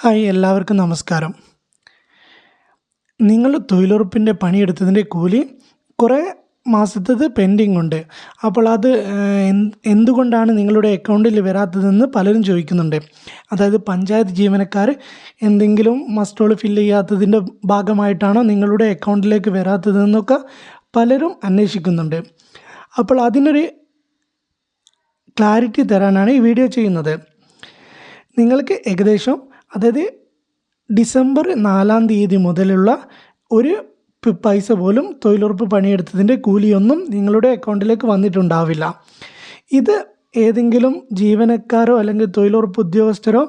Hi എല്ലാവർക്കും നമസ്കാരം. നിങ്ങൾ തൊഴിലുറപ്പിന്റെ പണിയെടുത്തതിന്റെ കൂലി കുറേ മാസത്തത് പെൻഡിങ് ഉണ്ട്. അപ്പോൾ അത് എന്തുകൊണ്ടാണ് നിങ്ങളുടെ അക്കൗണ്ടിൽ വരാത്തതെന്ന് പലരും ചോദിക്കുന്നുണ്ട്. അതായത് പഞ്ചായത്ത് ജീവനക്കാർ എന്തെങ്കിലും മസ്റ്റോൾ ഫില്ല് ചെയ്യാത്തതിന്റെ ഭാഗമായിട്ടാണോ നിങ്ങളുടെ അക്കൗണ്ടിലേക്ക് വരാത്തതെന്നൊക്കെ പലരും അന്വേഷിക്കുന്നുണ്ട്. അപ്പോൾ അതിനൊരു ക്ലാരിറ്റി തരാനാണ് ഈ വീഡിയോ ചെയ്യുന്നത്. നിങ്ങൾക്ക് ഏകദേശം അതായത് ഡിസംബർ നാലാം തീയതി മുതലുള്ള ഒരു പൈസ പോലും തൊഴിലുറപ്പ് പണിയെടുത്തതിന്റെ കൂലിയൊന്നും നിങ്ങളുടെ അക്കൗണ്ടിലേക്ക് വന്നിട്ടുണ്ടാവില്ല. ഇത് ഏതെങ്കിലും ജീവനക്കാരോ അല്ലെങ്കിൽ തൊഴിലുറപ്പ് ഉദ്യോഗസ്ഥരോ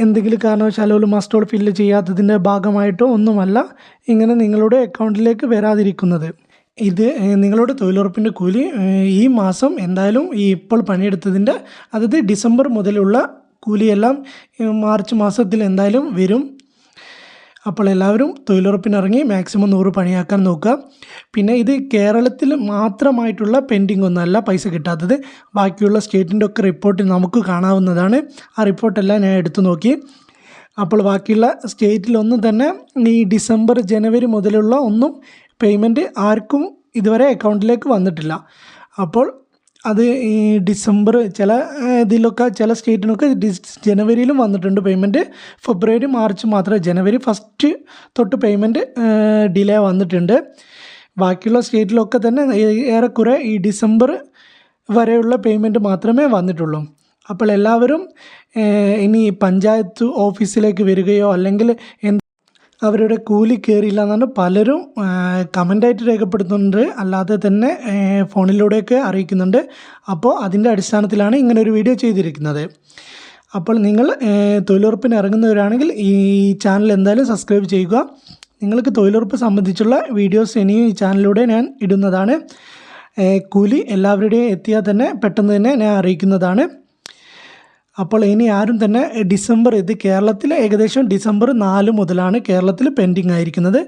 എന്തെങ്കിലും കാരണവശാലോ മസ്റ്റോൾ ഫില്ല് ചെയ്യാത്തതിന്റെ ഭാഗമായിട്ടോ ഒന്നുമല്ല ഇങ്ങനെ നിങ്ങളുടെ അക്കൗണ്ടിലേക്ക് വരാതിരിക്കുന്നത്. ഇത് നിങ്ങളുടെ തൊഴിലുറപ്പിന്റെ കൂലി ഈ മാസം എന്തായാലും ഈ ഇപ്പോൾ പണിയെടുത്തതിന്റെ അതായത് ഡിസംബർ മുതലുള്ള കൂലിയെല്ലാം മാർച്ച് മാസത്തിൽ എന്തായാലും വരും. അപ്പോൾ എല്ലാവരും തൊഴിലുറപ്പിനിറങ്ങി മാക്സിമം നൂറ് പണിയാക്കാൻ നോക്കുക. പിന്നെ ഇത് കേരളത്തിൽ മാത്രമായിട്ടുള്ള പെൻഡിങ് ഒന്നല്ല പൈസ കിട്ടാത്തത്. ബാക്കിയുള്ള സ്റ്റേറ്റിന്റെ ഒക്കെ റിപ്പോർട്ട് നമുക്ക് കാണാവുന്നതാണ്. ആ റിപ്പോർട്ടെല്ലാം ഞാൻ എടുത്തു നോക്കി. അപ്പോൾ ബാക്കിയുള്ള സ്റ്റേറ്റിലൊന്നും തന്നെ ഈ ഡിസംബർ ജനുവരി മുതലുള്ള ഒന്നും പേയ്മെന്റ് ആർക്കും ഇതുവരെ അക്കൗണ്ടിലേക്ക് വന്നിട്ടില്ല. അപ്പോൾ അത് ഈ ഡിസംബർ ചില ഇതിലൊക്കെ ചില സ്റ്റേറ്റിനൊക്കെ ഡിസ് ജനുവരിയിലും വന്നിട്ടുണ്ട് പേയ്മെന്റ് ഫെബ്രുവരി മാർച്ച് മാത്രമേ ജനുവരി ഫസ്റ്റ് തൊട്ട് പേയ്മെന്റ് ഡിലേ വന്നിട്ടുണ്ട്. ബാക്കിയുള്ള സ്റ്റേറ്റിലൊക്കെ തന്നെ ഏറെക്കുറെ ഈ ഡിസംബർ വരെയുള്ള പേയ്മെന്റ് മാത്രമേ വന്നിട്ടുള്ളൂ. അപ്പോൾ എല്ലാവരും ഇനി പഞ്ചായത്ത് ഓഫീസിലേക്ക് വരികയോ അല്ലെങ്കിൽ അവരുടെ കൂലി കയറിയില്ല എന്നാണ് പലരും കമന്റായിട്ട് രേഖപ്പെടുത്തുന്നുണ്ട്. അല്ലാതെ തന്നെ ഫോണിലൂടെയൊക്കെ അറിയിക്കുന്നുണ്ട്. അപ്പോൾ അതിന്റെ അടിസ്ഥാനത്തിലാണ് ഇങ്ങനെ ഒരു വീഡിയോ ചെയ്തിരിക്കുന്നത്. അപ്പോൾ നിങ്ങൾ തൊഴിലുറപ്പിന് ഇറങ്ങുന്നവരാണെങ്കിൽ ഈ ചാനൽ എന്തായാലും സബ്സ്ക്രൈബ് ചെയ്യുക. നിങ്ങൾക്ക് തൊഴിലുറപ്പ് സംബന്ധിച്ചുള്ള വീഡിയോസ് ഇനിയും ഈ ചാനലിലൂടെ ഞാൻ ഇടുന്നതാണ്. കൂലി എല്ലാവരുടെയും എത്തിയാൽ തന്നെ പെട്ടെന്ന് തന്നെ ഞാൻ അറിയിക്കുന്നതാണ്. അപ്പോൾ ഇനി ആരും തന്നെ ഡിസംബർ ഇത് കേരളത്തിൽ ഏകദേശം ഡിസംബർ നാല് മുതലാണ് കേരളത്തിൽ പെൻഡിങ് ആയിരിക്കുന്നത്.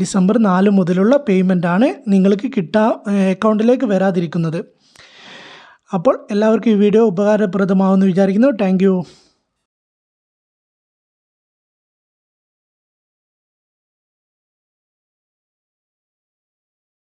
ഡിസംബർ നാല് മുതലുള്ള പേയ്മെന്റ് ആണ് നിങ്ങൾക്ക് കിട്ടാ അക്കൗണ്ടിലേക്ക് വരാതിരിക്കുന്നത്. അപ്പോൾ എല്ലാവർക്കും ഈ വീഡിയോ ഉപകാരപ്രദമാവുമെന്ന് വിചാരിക്കുന്നു. താങ്ക്